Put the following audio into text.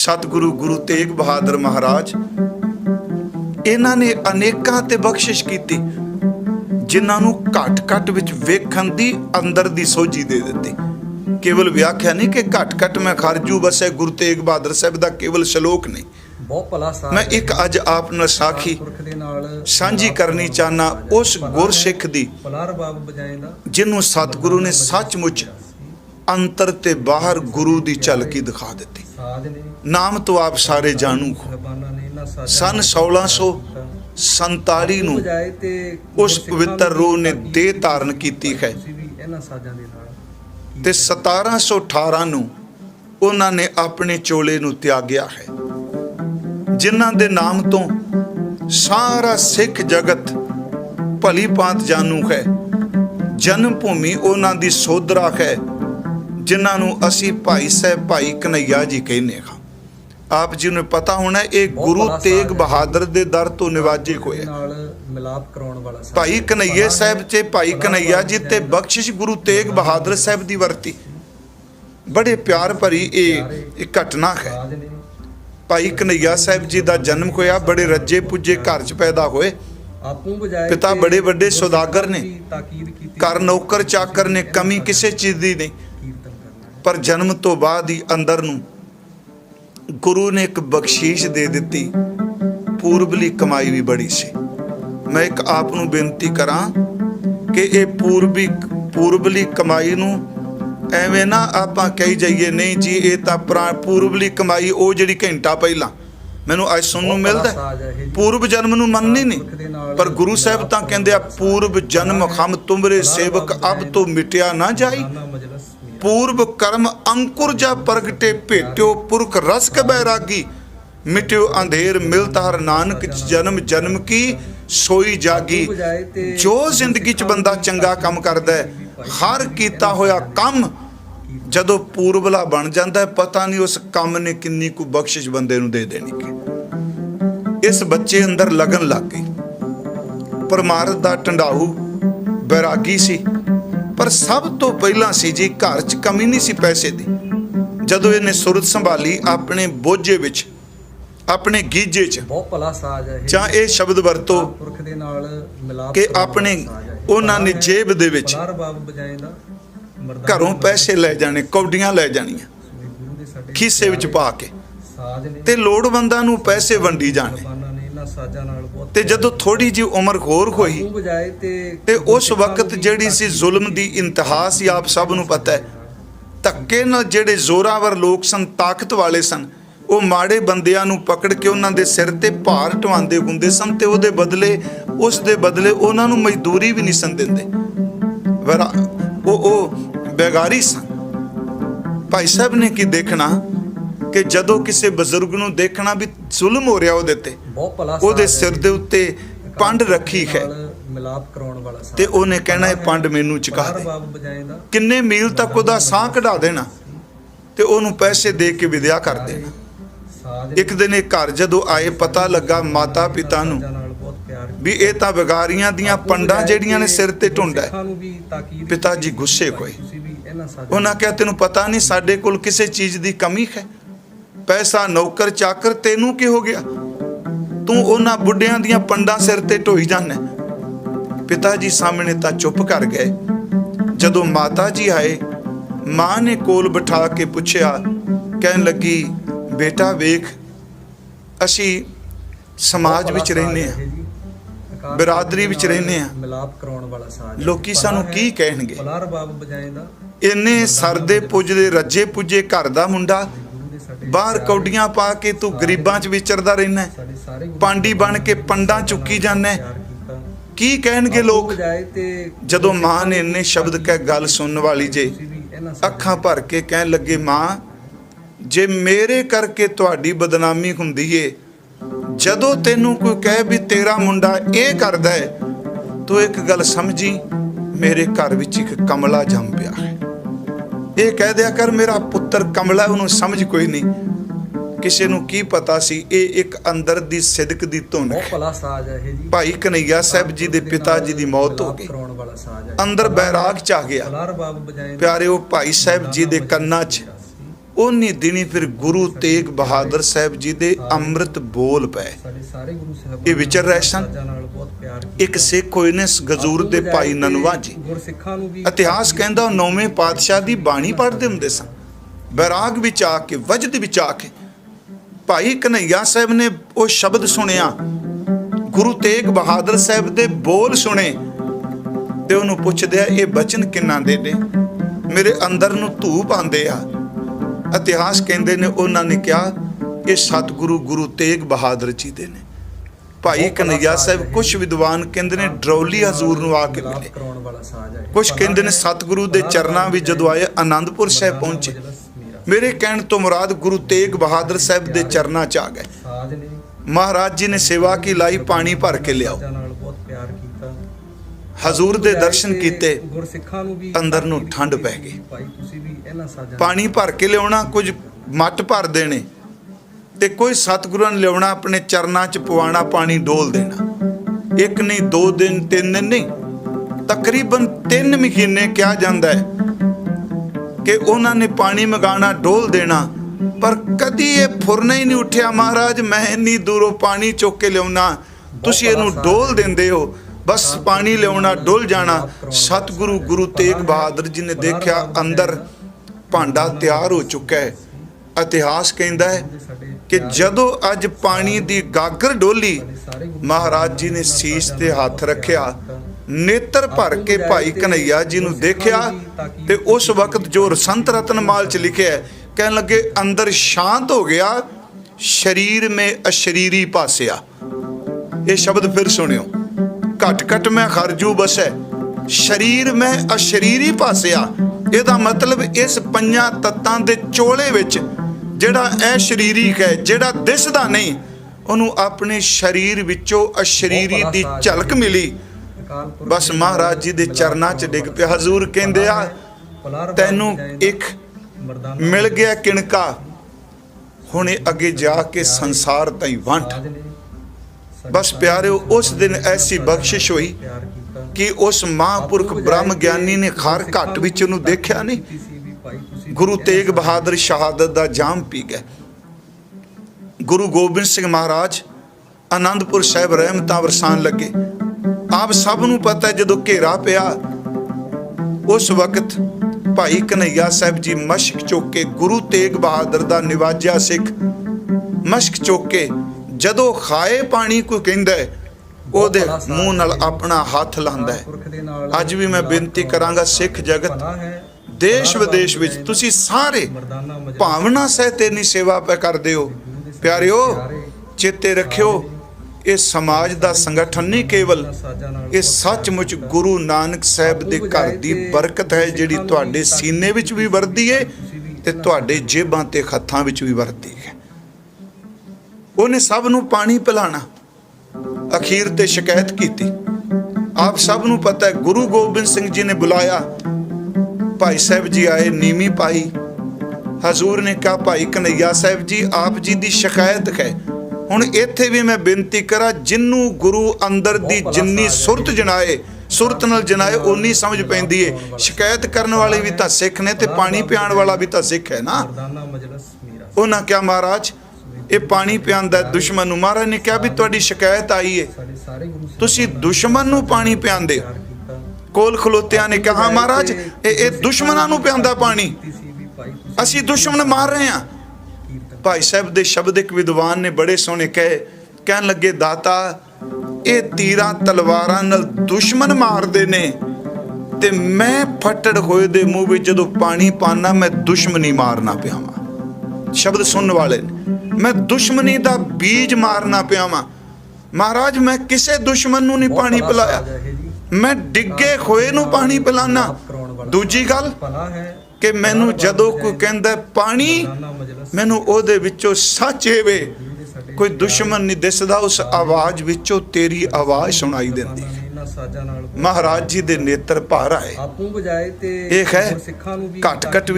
ਸਤਿਗੁਰੂ ਗੁਰੂ ਤੇਗ ਬਹਾਦਰ ਮਹਾਰਾਜ ਇਹਨਾਂ ਨੇ ਅਨੇਕਾਂ ਤੇ ਬਖਸ਼ਿਸ਼ ਕੀਤੀ ਜਿਨ੍ਹਾਂ ਨੂੰ ਘਟ ਘਟ ਵਿੱਚ ਵੇਖਣ ਦੀ ਅੰਦਰ ਦੀ ਸੋਝੀ ਦੇ ਦਿੱਤੀ। ਕੇਵਲ ਵਿਆਖਿਆ ਨਹੀਂ ਕਿ ਘਟ ਘਟ ਮੈਂ ਖਰਜੂ ਬਸੈ ਗੁਰੂ ਤੇਗ ਬਹਾਦਰ ਸਾਹਿਬ ਦਾ ਕੇਵਲ ਸ਼ਲੋਕ ਨਹੀਂ। ਬਹੁਤ ਭਲਾ ਸਾਥ ਮੈਂ ਇੱਕ ਅੱਜ ਆਪ ਨਾਲ ਸਾਖੀ ਸਾਂਝੀ ਕਰਨੀ ਚਾਹਨਾ ਉਸ ਗੁਰਸਿੱਖ ਦੀ। ਜਿਹਨੂੰ ਸਤਿਗੁਰੂ ਨੇ ਸੱਚਮੁੱਚ ਅੰਤਰ ਤੇ ਬਾਹਰ ਗੁਰੂ ਦੀ ਝਲਕੀ ਦਿਖਾ ਦਿੱਤੀ। ਨਾਮ ਤੋਂ ਆਪ ਸਾਰੇ ਜਾਣੂ ਸਨ 1647 ਨੂੰ ਉਸ ਪਵਿੱਤਰ ਰੂਹ ਨੇ ਦੇਹ ਧਾਰਨ ਕੀਤੀ ਹੈ। ਤੇ 1718 ਨੂੰ ਉਹਨਾਂ ਨੇ ਆਪਣੇ ਚੋਲੇ ਨੂੰ ਤਿਆਗਿਆ ਹੈ। ਜਿਨ੍ਹਾਂ ਦੇ ਨਾਮ ਤੋਂ ਸਾਰਾ ਸਿੱਖ ਜਗਤ ਭਲੀ ਭਾਂਤ ਜਾਣੂ ਹੈ। ਜਨਮ ਭੂਮੀ ਉਹਨਾਂ ਦੀ ਸੋਧਰਾ ਹੈ। ਜਿਨ੍ਹਾਂ ਨੂੰ ਅਸੀਂ ਭਾਈ ਸਾਹਿਬ ਭਾਈ ਕਨਈਆ ਜੀ ਕਹਿੰਦੇ ਹਾਂ। ਆਪ ਜੀ ਨੂੰ ਪਤਾ ਹੋਣਾ ਇਹ ਗੁਰੂ ਤੇਗ ਬਹਾਦਰ ਦੇ ਦਰ ਤੋਂ ਨਿਵਾਜੇ ਹੋਏ ਦੇ ਨਾਲ ਮਿਲਾਪ ਕਰਾਉਣ ਵਾਲਾ ਸਾਧ ਭਾਈ ਕਨਈਏ ਸਾਹਿਬ ਤੇ ਭਾਈ ਕਨਈਆ ਜੀ ਤੇ ਬਖਸ਼ਿਸ਼ ਗੁਰੂ ਤੇਗ ਬਹਾਦਰ ਸਾਹਿਬ ਦੀ ਵਰਤੀ। ਬੜੇ ਪਿਆਰ ਭਰੀ ਇਹ ਘਟਨਾ ਹੈ। ਭਾਈ ਕਨਈਆ ਸਾਹਿਬ ਜੀ ਦਾ ਜਨਮ ਹੋਇਆ ਬੜੇ ਰੱਜੇ ਪੁੱਜੇ ਘਰ 'ਚ ਪੈਦਾ ਹੋਏ। ਆਪੂ ਬਜਾਏ ਪਿਤਾ ਬੜੇ ਵੱਡੇ ਸੌਦਾਗਰ ਨੇ। ਘਰ ਨੌਕਰ ਚਾਕਰ ਨੇ ਕਮੀ ਕਿਸੇ ਚੀਜ਼ ਦੀ ਨਹੀਂ। ਪਰ ਜਨਮ ਤੋਂ ਬਾਅਦ ਹੀ ਅੰਦਰ ਨੂੰ ਗੁਰੂ ਨੇ ਇੱਕ ਬਖਸ਼ੀਸ਼ ਦੇ ਦਿੱਤੀ। ਪੂਰਬਲੀ ਕਮਾਈ ਵੀ ਬੜੀ ਸੀ। ਮੈਂ ਇੱਕ ਆਪ ਨੂੰ ਬੇਨਤੀ ਕਰਾਂ ਕਿ ਇਹ ਪੂਰਬੀ ਪੂਰਬਲੀ ਕਮਾਈ ਨੂੰ ਐਵੇਂ ਨਾ ਆਪਾਂ ਕਹੀ ਜਾਈਏ ਨਹੀਂ ਜੀ ਇਹ ਤਾਂ ਪੁਰਾ- ਪੂਰਬਲੀ ਕਮਾਈ ਉਹ ਜਿਹੜੀ ਘੰਟਾ ਪਹਿਲਾਂ। ਮੈਨੂੰ ਅੱਜ ਸੁਣਨ ਨੂੰ ਮਿਲਦਾ। ਪੂਰਬ ਜਨਮ ਨੂੰ ਮੰਨਣੀ ਨਹੀਂ। ਪਰ ਗੁਰੂ ਸਾਹਿਬ ਤਾਂ ਕਹਿੰਦੇ ਆ ਪੂਰਬ ਜਨਮ ਖਮ ਤੁਮਰੇ ਸੇਵਕ ਅਬ ਤੋਂ ਮਿਟਿਆ ਨਾ ਜਾਈ। ਪੂਰਬ ਕਰਮ ਅੰਕੁਰ ਜਾ ਪ੍ਰਗਟੇ ਭੇਟਿਓ ਪੁਰਖ ਰਸ ਬੈਰਾਗੀ ਮਿਟਿਓ ਅੰਧੇਰ ਮਿਲਤਾ ਹਰ ਨਾਨਕ ਜਨਮ ਜਨਮ ਕੀ ਸੋਈ ਜਾਗੀ ਜੋ ਜ਼ਿੰਦਗੀ 'ਚ ਬੰਦਾ ਚੰਗਾ ਕੰਮ ਕਰਦਾ ਹੈ ਹਰ ਕੀਤਾ ਹੋਇਆ ਕੰਮ ਜਦੋਂ ਪੂਰਬਲਾ ਬਣ ਜਾਂਦਾ ਹੈ ਪਤਾ ਨਹੀਂ ਉਸ ਕੰਮ ਨੇ ਕਿੰਨੀ ਕੁ ਬਖਸ਼ਿਸ਼ ਬੰਦੇ ਨੂੰ ਦੇ ਦੇਣੀ ਕਿ ਇਸ ਬੱਚੇ ਅੰਦਰ ਲਗਨ ਲੱਗ ਗਈ ਪਰਮਾਰਥ ਦਾ ਟੰਡਾਊ ਬੈਰਾਗੀ ਸੀ ਪਰ ਸਭ ਤੋਂ ਪਹਿਲਾਂ ਸੀ ਜੀ ਘਰ 'ਚ ਕਮੀ ਨਹੀਂ ਸੀ ਪੈਸੇ ਦੀ। ਜਦੋਂ ਇਹਨੇ ਸੁਰਤ ਸੰਭਾਲੀ ਆਪਣੇ ਬੋਝੇ ਵਿੱਚ ਆਪਣੇ ਗੀਜੇ 'ਚ ਬਹੁਤ ਭਲਾ ਸਾਜ ਹੈ ਜਾਂ ਇਹ ਸ਼ਬਦ ਵਰਤੋ ਪੁਰਖ ਦੇ ਨਾਲ ਮਿਲਾਪ ਕਿ ਆਪਣੇ। ਉਹਨਾਂ ਨੇ ਜੇਬ ਦੇ ਵਿੱਚ ਘਰੋਂ ਪੈਸੇ ਲੈ ਜਾਣੇ ਕੌਡੀਆਂ ਲੈ ਜਾਣੀਆਂ ਖੀਸੇ ਵਿੱਚ ਪਾ ਕੇ। ਤੇ ਲੋੜਵੰਦਾਂ ਨੂੰ ਪੈਸੇ ਵੰਡੀ ਜਾਣੇ। ਇਹਨਾਂ ਸਾਜਾਂ ਨਾਲ ਬਹੁਤ ਤੇ ਜਦੋਂ ਥੋੜੀ ਜਿਹੀ ਉਮਰ ਹੋਰ ਹੋਈ ਬਜਾਏ ਤੇ ਤੇ ਉਸ ਵਕਤ ਜਿਹੜੀ ਸੀ ਜ਼ੁਲਮ ਦੀ ਇੰਤਹਾ ਸੀ ਆਪ ਸਭ ਨੂੰ ਪਤਾ ਹੈ। ਧੱਕੇ ਨਾਲ ਜਿਹੜੇ ਜ਼ੋਰਾਵਰ ਲੋਕ ਸਨ ਤਾਕਤ ਵਾਲੇ ਸਨ ਉਹ ਮਾੜੇ ਬੰਦਿਆਂ ਨੂੰ ਪਕੜ ਕੇ ਉਹਨਾਂ ਦੇ ਸਿਰ ਤੇ ਭਾਰ ਢਵਾਉਂਦੇ ਹੁੰਦੇ ਸਨ ਤੇ ਉਹਦੇ ਬਦਲੇ ਉਸ ਦੇ ਬਦਲੇ ਉਹਨਾਂ ਨੂੰ ਮਜ਼ਦੂਰੀ ਵੀ ਨਹੀਂ ਸਨ ਦਿੰਦੇ। ਵਰਾ ਉਹ ਉਹ ਬੇਗਾਰੀ ਸਨ। ਭਾਈ ਸਾਹਿਬ ਨੇ ਕੀ ਦੇਖਣਾ? ਕਿ ਜਦੋਂ ਕਿਸੇ ਬਜ਼ੁਰਗ ਨੂੰ ਦੇਖਣਾ ਵੀ ਜ਼ੁਲਮ ਹੋ ਰਿਹਾ ਉਹਦੇ ਤੇ ਬਹੁਤ ਭਲਾ ਉਹਦੇ ਸਿਰ। ਦੇ ਉੱਤੇ ਪੰਡ ਰੱਖੀ ਹੈ। ਮਿਲਾਪ ਕਰਾਉਣ ਵਾਲਾ ਸਾਜ਼ ਤੇ ਉਹਨੇ ਕਹਿਣਾ ਇਹ ਪੰਡ ਮੈਨੂੰ ਚੁਕਾ ਦੇ। ਕਿੰਨੇ ਮੀਲ ਤੱਕ ਉਹਦਾ ਸਾਹ ਕਢਾ ਦੇਣਾ ਤੇ ਉਹਨੂੰ ਪੈਸੇ ਦੇ ਕੇ ਵਿਦਿਆ ਕਰ ਦੇਣਾ। ਇੱਕ ਦਿਨ ਇਹ ਘਰ ਜਦੋਂ ਆਏ ਪਤਾ ਲੱਗਾ ਮਾਤਾ ਪਿਤਾ ਨੂੰ ਵੀ ਇਹ ਤਾਂ ਵਿਗਾਰੀਆਂ ਦੀਆਂ ਪੰਡਾਂ ਜਿਹੜੀਆਂ ਨੇ ਸਿਰ ਤੇ ਢੁੰਡਾ ਹੈ। ਪਿਤਾ ਜੀ ਗੁੱਸੇ ਹੋਏ। ਸਾਜਾਂ ਉਹਨਾਂ ਕਿਹਾ ਤੈਨੂੰ ਪਤਾ ਨਹੀਂ ਸਾਡੇ ਕੋਲ ਕਿਸੇ ਚੀਜ਼ ਦੀ ਕਮੀ ਹੈ? ਪੈਸਾ ਨੌਕਰ ਚਾਕਰ ਤੈਨੂੰ ਕੀ ਹੋ ਗਿਆ? ਤੂੰ ਉਹਨਾਂ ਬੁੱਢਿਆਂ ਦੀਆਂ ਪੰਡਾਂ ਸਿਰ ਤੇ ਢੋਈ ਜਾਂਦਾ। ਪਿਤਾ ਜੀ ਸਾਹਮਣੇ ਤਾਂ ਚੁੱਪ ਕਰ ਗਏ। ਜਦੋਂ ਮਾਤਾ ਜੀ ਆਏ ਮਾਂ ਨੇ ਕੋਲ ਬਿਠਾ ਕੇ ਪੁੱਛਿਆ ਕਹਿਣ ਲੱਗੀ ਬੇਟਾ ਵੇਖ ਅਸੀਂ ਸਮਾਜ ਵਿੱਚ ਰਹਿੰਦੇ ਆ ਬਿਰਾਦਰੀ ਵਿੱਚ ਰਹਿੰਦੇ ਆ ਮਿਲਾਪ ਕਰਾਉਣ ਵਾਲਾ ਸਾਜ ਲੋਕੀ ਸਾਨੂੰ ਕੀ ਕਹਿਣਗੇ ਇੰਨੇ ਸਰਦੇ ਪੁੱਜਦੇ ਰੱਜੇ ਪੁੱਜੇ ਘਰ ਦਾ ਮੁੰਡਾ ਬਾਹਰ ਕੌਡੀਆਂ ਪਾ ਕੇ ਤੂੰ ਗਰੀਬਾਂ 'ਚ ਵਿਚਰਦਾ ਰਹਿਣਾ ਪਾਂਡੀ ਬਣ ਕੇ ਪੰਡਾਂ ਚੁੱਕੀ ਜਾਂਦਾ ਕੀ ਕਹਿਣਗੇ ਲੋਕ? ਜਦੋਂ ਮਾਂ ਨੇ ਇੰਨੇ ਸ਼ਬਦ ਕਹਿ ਗੱਲ ਸੁਣਨ ਵਾਲੀ ਜੇ, ਅੱਖਾਂ ਭਰ ਕੇ ਕਹਿਣ ਲੱਗੇ, ਮਾਂ, ਜੇ ਮੇਰੇ ਕਰਕੇ ਤੁਹਾਡੀ ਬਦਨਾਮੀ ਹੁੰਦੀ ਏ, ਜਦੋਂ ਤੈਨੂੰ ਕੋਈ ਕਹੇ ਵੀ ਤੇਰਾ ਮੁੰਡਾ ਇਹ ਕਰਦਾ ਹੈ ਤੂੰ ਇੱਕ ਗੱਲ ਸਮਝੀ, ਮੇਰੇ ਘਰ ਵਿੱਚ ਇੱਕ ਕਮਲਾ ਜੰਮ ਪਿਆ ਹੈ। ਇਹ ਕਹਿ ਦਿਆ ਕਰ ਮੇਰਾ ਪੁੱਤਰ ਕਮਲਾ ਉਹਨੂੰ ਸਮਝ ਕੋਈ ਨਹੀਂ। ਕਿਸੇ ਨੂੰ ਕੀ ਪਤਾ ਸੀ ਇਹ ਇੱਕ ਅੰਦਰ ਦੀ ਸਿਦਕ ਦੀ ਧੁਨ ਹੈ। ਭਲਾ ਸਾਜ ਹੈ ਇਹ ਜੀ। ਭਾਈ ਕਨਈਆ ਸਾਹਿਬ ਜੀ ਦੇ ਪਿਤਾ ਜੀ ਦੀ ਮੌਤ ਹੋ ਗਈ। ਅੰਦਰ ਬੈਰਾਗ ਚ ਆ ਗਿਆ। ਬਜਾਏਂਦਾ ਪਿਆਰਿਓ ਭਾਈ ਸਾਹਿਬ ਜੀ ਦੇ ਕੰਨਾਂ 'ਚ। ਉਨੀ ਦਿਨੀ ਫਿਰ ਗੁਰੂ ਤੇਗ ਬਹਾਦਰ ਸਾਹਿਬ ਜੀ ਦੇ ਅੰਮ੍ਰਿਤ ਬੋਲ ਪਏ। ਇਹ ਵਿਚਰ ਰਹੇ ਸਨ। ਇੱਕ ਸਿੱਖ ਹੋਏ ਨੇ ਗਜੂਰ ਦੇ ਭਾਈ ਨਨਵਾ ਜੀ। ਇਤਿਹਾਸ ਕਹਿੰਦਾ ਉਹ ਨੌਵੇਂ ਪਾਤਸ਼ਾਹ ਦੀ ਬਾਣੀ ਪੜ੍ਹਦੇ ਹੁੰਦੇ ਸਨ। ਬੈਰਾਗ ਵਿੱਚ ਆ ਕੇ ਵਜਦ ਵਿੱਚ ਆ ਕੇ ਭਾਈ ਕਨਈਆ ਸਾਹਿਬ ਨੇ ਉਹ ਸ਼ਬਦ ਸੁਣਿਆ। ਗੁਰੂ ਤੇਗ ਬਹਾਦਰ ਸਾਹਿਬ ਦੇ ਬੋਲ ਸੁਣੇ। ਤੇ ਉਹਨੂੰ ਪੁੱਛਦੇ ਆ ਇਹ ਬਚਨ ਕਿੰਨਾ ਦੇ ਨੇ ਮੇਰੇ ਅੰਦਰ ਨੂੰ ਧੂਪ ਆਂਦੇ ਆ। ਇਤਿਹਾਸ ਕਹਿੰਦੇ ਨੇ ਉਹਨਾਂ ਨੇ ਕਿਹਾ ਇਹ ਸਤਿਗੁਰੂ ਗੁਰੂ ਤੇਗ ਬਹਾਦਰ ਜੀ ਦੇ ਨੇ। ਭਾਈ ਕਨਈਆ ਸਾਹਿਬ ਕੁਝ ਵਿਦਵਾਨ ਕਹਿੰਦੇ ਨੇ ਡਰੌਲੀ ਹਜ਼ੂਰ ਨੂੰ ਆ ਕੇ ਮਿਲੇ। ਕੁਝ ਕਹਿੰਦੇ ਨੇ ਸਤਿਗੁਰੂ ਦੇ ਚਰਨਾਂ ਵਿੱਚ ਜਦੋਂ ਆਏ ਆਨੰਦਪੁਰ ਸਾਹਿਬ ਪਹੁੰਚੇ। ਮੇਰੇ ਕਹਿਣ ਤੋਂ ਮੁਰਾਦ ਗੁਰੂ ਤੇਗ ਬਹਾਦਰ ਸਾਹਿਬ ਦੇ ਚਰਨਾਂ 'ਚ ਆ ਗਏ। ਮਹਾਰਾਜ ਜੀ ਨੇ ਸੇਵਾ ਕੀ ਲਾਈ ਪਾਣੀ ਭਰ ਕੇ ਲਿਆਓ। ਹਜ਼ੂਰ ਦੇ ਦਰਸ਼ਨ ਕੀਤੇ ਗੁਰਸਿੱਖਾਂ ਨੂੰ ਵੀ ਅੰਦਰ ਨੂੰ ਠੰਡ ਪੈ ਗਈ। ਭਾਈ ਤੁਸੀਂ ਵੀ ਇਹਨਾਂ ਸਾਜ਼ਾਂ ਪਾਣੀ ਭਰ ਕੇ ਲਿਆਉਣਾ ਕੁਝ ਮੱਟ ਭਰ ਦੇਣੇ ਤੇ ਕੋਈ ਸਤਿਗੁਰਾਂ ਨੇ ਲਿਆਉਣਾ ਆਪਣੇ ਚਰਨਾਂ 'ਚ ਪਵਾਣਾ ਪਾਣੀ ਡੋਲ ਦੇਣਾ ਇੱਕ ਨਹੀਂ ਦੋ ਦਿਨ ਤਿੰਨ ਨਹੀਂ ਤਕਰੀਬਨ 3 ਮਹੀਨੇ ਕਿਹਾ ਜਾਂਦਾ ਹੈ ਕਿ ਉਹਨਾਂ ਨੇ ਪਾਣੀ ਮਗਾਣਾ ਡੋਲ ਦੇਣਾ ਪਰ ਕਦੀ ਇਹ ਫੁਰਨਾ ਹੀ ਨਹੀਂ ਉੱਠਿਆ ਮਹਾਰਾਜ ਮੈਂ ਇੰਨੀ ਦੂਰੋਂ ਪਾਣੀ ਚੁੱਕ ਕੇ ਲਿਆਉਣਾ ਤੁਸੀਂ ਇਹਨੂੰ ਡੋਲ ਦਿੰਦੇ ਹੋ ਬਸ ਪਾਣੀ ਲਿਆਉਣਾ, ਡੁੱਲ ਜਾਣਾ। ਸਤਿਗੁਰੂ ਗੁਰੂ ਤੇਗ ਬਹਾਦਰ ਜੀ ਨੇ ਦੇਖਿਆ ਅੰਦਰ ਭਾਂਡਾ ਤਿਆਰ ਹੋ ਚੁੱਕਾ ਹੈ। ਇਤਿਹਾਸ ਕਹਿੰਦਾ ਹੈ ਕਿ ਜਦੋਂ ਅੱਜ ਪਾਣੀ ਦੀ ਗਾਗਰ ਡੋਲੀ, ਮਹਾਰਾਜ ਜੀ ਨੇ ਸੀਸ ਤੇ ਹੱਥ ਰੱਖਿਆ, ਨੇਤਰ ਭਰ ਕੇ ਭਾਈ ਕਨਈਆ ਜੀ ਨੂੰ ਦੇਖਿਆ ਤੇ ਉਸ ਵਕਤ ਜੋ ਸੰਤ ਰਤਨਮਾਲ ਚ ਲਿਖਿਆ ਕਹਿਣ ਲੱਗੇ, ਅੰਦਰ ਸ਼ਾਂਤ ਹੋ ਗਿਆ, ਸ਼ਰੀਰ ਮੇ ਅਸ਼ਰੀਰੀ ਪਾਸਿਆ। ਇਹ ਸ਼ਬਦ ਫਿਰ ਸੁਣਿਓ। ਘਟ ਘਟ ਮੈਂ ਖਰਜੂ ਬਸੈ। ਸ਼ਰੀਰ ਮੈਂ ਅਸ਼ਰੀਰੀ ਪਾਸਿਆ ਇਹਦਾ ਮਤਲਬ ਇਸ ਪੰਜਾਂ ਤੱਤਾਂ ਦੇ ਚੋਲੇ ਵਿੱਚ ਜਿਹੜਾ ਇਹ ਸ਼ਰੀਰੀਕ ਹੈ ਜਿਹੜਾ ਦਿਸਦਾ ਨਹੀਂ ਉਹਨੂੰ ਆਪਣੇ ਸ਼ਰੀਰ ਵਿੱਚੋਂ ਅਸ਼ਰੀਰੀ ਦੀ ਝਲਕ ਮਿਲੀ। ਬਸ ਮਹਾਰਾਜ ਜੀ ਦੇ ਚਰਨਾਂ 'ਚ ਡਿੱਗ ਪਿਆ। ਹਜ਼ੂਰ ਕਹਿੰਦੇ ਆ ਤੈਨੂੰ ਇੱਕ ਮਿਲ ਗਿਆ ਕਿਣਕਾ। ਹੁਣ ਇਹ ਅੱਗੇ ਜਾ ਕੇ ਸੰਸਾਰ ਤਾਈਂ ਵੰਡ। ਬਸ ਪਿਆਰਿਓ, ਉਸ ਦਿਨ ਐਸੀ ਬਖਸ਼ਿਸ਼ ਹੋਈ ਕਿ ਉਸ ਮਹਾਂਪੁਰਖ ਬ੍ਰਹਮ ਗਿਆਨੀ ਨੇ ਖਾਰ ਘੱਟ ਵਿੱਚ ਉਹਨੂੰ ਦੇਖਿਆ ਨਹੀਂ। ਗੁਰੂ ਤੇਗ ਬਹਾਦਰ ਸ਼ਹਾਦਤ ਦਾ ਜਾਮ ਪੀ ਗਏ। ਗੁਰੂ ਗੋਬਿੰਦ ਸਿੰਘ ਮਹਾਰਾਜ ਆਨੰਦਪੁਰ ਸਾਹਿਬ ਰਹਿਮਤਾਂ ਵਰਸਾਨ ਲੱਗੇ। ਆਪ ਸਭ ਨੂੰ ਪਤਾ ਹੈ ਜਦੋਂ ਘੇਰਾ ਪਿਆ, ਉਸ ਵਕਤ ਭਾਈ ਕਨਈਆ ਸਾਹਿਬ ਜੀ ਮਸ਼ਕ ਚੋਕੇ ਗੁਰੂ ਤੇਗ ਬਹਾਦਰ ਦਾ ਨਿਵਾਜਿਆ ਸਿੱਖ ਮਸ਼ਕ ਚੁੱਕ ਜਦੋਂ ਖਾਏ ਪਾਣੀ ਕੋਈ ਕਹਿੰਦਾ ਹੈ, ਉਹਦੇ ਮੂੰਹ ਨਾਲ ਆਪਣਾ ਹੱਥ ਲਾਉਂਦਾ ਹੈ। ਅੱਜ ਵੀ ਮੈਂ ਬੇਨਤੀ ਕਰਾਂਗਾ ਸਿੱਖ ਜਗਤ ਦੇਸ਼ ਵਿਦੇਸ਼ ਵਿੱਚ ਤੁਸੀਂ ਸਾਰੇ ਭਾਵਨਾ ਸਹਿਤ ਇੰਨੀ ਸੇਵਾ ਪੈ ਕਰਦੇ ਹੋ। ਪਿਆਰਿਓ ਚੇਤੇ ਰੱਖਿਓ ਇਹ ਸਮਾਜ ਦਾ ਸੰਗਠਨ ਨਹੀਂ ਕੇਵਲ ਇਹ ਸੱਚਮੁੱਚ ਗੁਰੂ ਨਾਨਕ ਸਾਹਿਬ ਦੇ ਘਰ ਦੀ ਬਰਕਤ ਹੈ ਜਿਹੜੀ ਤੁਹਾਡੇ ਸੀਨੇ ਵਿੱਚ ਵੀ ਵਰਦੀ ਏ ਤੇ ਤੁਹਾਡੇ ਜੇਬਾਂ ਤੇ ਹੱਥਾਂ ਵਿੱਚ ਵੀ ਵਰਦੀ ਉਹਨੇ ਸਭ ਨੂੰ ਪਾਣੀ ਪਿਲਾਣਾ। ਅਖੀਰ ਤੇ ਸ਼ਿਕਾਇਤ ਕੀਤੀ। ਆਪ ਸਭ ਨੂੰ ਪਤਾ ਹੈ ਗੁਰੂ ਗੋਬਿੰਦ ਸਿੰਘ ਜੀ ਨੇ ਬੁਲਾਇਆ। ਭਾਈ ਸਾਹਿਬ ਜੀ ਆਏ ਨੀਵੀਂ ਪਾਈ। ਹਜ਼ੂਰ ਨੇ ਕਿਹਾ ਭਾਈ ਕਨਈਆ ਸਾਹਿਬ ਜੀ ਆਪ ਜੀ ਦੀ ਸ਼ਿਕਾਇਤ ਹੈ। ਹੁਣ ਇੱਥੇ ਵੀ ਮੈਂ ਬੇਨਤੀ ਕਰਾਂ ਜਿੰਨੂੰ ਗੁਰੂ ਅੰਦਰ ਦੀ ਜਿੰਨੀ ਸੁਰਤ ਜਨਾਏ ਸੁਰਤ ਨਾਲ ਜਨਾਏ ਉਨੀ ਸਮਝ ਪੈਂਦੀ ਏ। ਸ਼ਿਕਾਇਤ ਕਰਨ ਵਾਲੇ ਵੀ ਤਾਂ ਸਿੱਖ ਨੇ ਤੇ ਪਾਣੀ ਪਿਆਉਣ ਵਾਲਾ ਵੀ ਤਾਂ ਸਿੱਖ ਹੈ ਨਾ। ਉਹਨਾਂ ਕਿਹਾ ਮਹਾਰਾਜ ਇਹ ਪਾਣੀ ਪਿਆਉਂਦਾ ਦੁਸ਼ਮਣ ਨੂੰ। ਮਹਾਰਾਜ ਨੇ ਕਿਹਾ ਵੀ ਤੁਹਾਡੀ ਸ਼ਿਕਾਇਤ ਆਈ ਏ। ਤੁਸੀਂ ਦੁਸ਼ਮਣ ਨੂੰ ਪਾਣੀ ਪਿਆਉਂਦੇ ਕੋਲ ਖਲੋਤਿਆਂ ਨੇ ਕਿਹਾ ਮਹਾਰਾਜ, ਇਹ ਇਹ ਦੁਸ਼ਮਣਾਂ ਨੂੰ ਪਿਆਉਂਦਾ ਪਾਣੀ। ਅਸੀਂ ਦੁਸ਼ਮਣ ਮਾਰ ਰਹੇ ਹਾਂ। ਭਾਈ ਸਾਹਿਬ ਦੇ ਸ਼ਬਦ ਇੱਕ ਵਿਦਵਾਨ ਨੇ ਬੜੇ ਸੋਹਣੇ ਕਹੇ। ਕਹਿਣ ਲੱਗੇ, ਦਾਤਾ, ਇਹ ਤੀਰਾਂ ਤਲਵਾਰਾਂ ਨਾਲ ਦੁਸ਼ਮਣ ਮਾਰਦੇ ਨੇ ਤੇ ਮੈਂ ਫੱਟੜ ਹੋਏ ਦੇ ਮੂੰਹ ਵਿੱਚ ਜਦੋਂ ਪਾਣੀ ਪਾਣਾ ਮੈਂ ਦੁਸ਼ਮਣੀ ਮਾਰਨਾ ਪਿਆਵਾਂ। ਸ਼ਬਦ ਸੁਣਨ ਵਾਲੇ ਨੇ। ਮੈਂ ਦੁਸ਼ਮਣੀ ਦਾ ਬੀਜ ਮਾਰਨਾ ਪਿਆਵਾਂ ਮਹਾਰਾਜ ਮੈਂ ਕਿਸੇ ਦੁਸ਼ਮਣ ਨੂੰ ਨਹੀਂ ਪਾਣੀ ਪਿਲਾਇਆ। ਮੈਂ ਡਿੱਗੇ ਹੋਏ ਨੂੰ ਪਾਣੀ ਪਿਲਾਣਾ ਦੂਜੀ ਗੱਲ ਕਿ ਮੈਨੂੰ ਜਦੋਂ ਕੋਈ ਕਹਿੰਦਾ ਪਾਣੀ ਮੈਨੂੰ ਉਹਦੇ ਵਿੱਚੋਂ ਸੱਚ ਏਵੇ ਕੋਈ ਦੁਸ਼ਮਣ ਨਹੀਂ ਦਿਸਦਾ ਉਸ ਆਵਾਜ਼ ਵਿੱਚੋਂ ਤੇਰੀ ਆਵਾਜ਼ ਸੁਣਾਈ ਦਿੰਦੀ ਹੈ। ਮਹਾਰਾਜ ਜੀ ਦੇ ਨੇਤਰ ਭਰ ਆਏ ਆਪੂ ਬਜਾਏ ਤੇ ਇਹ ਹੈ ਸਿੱਖਾਂ ਨੂੰ ਵੀ ਘਟ ਘਟ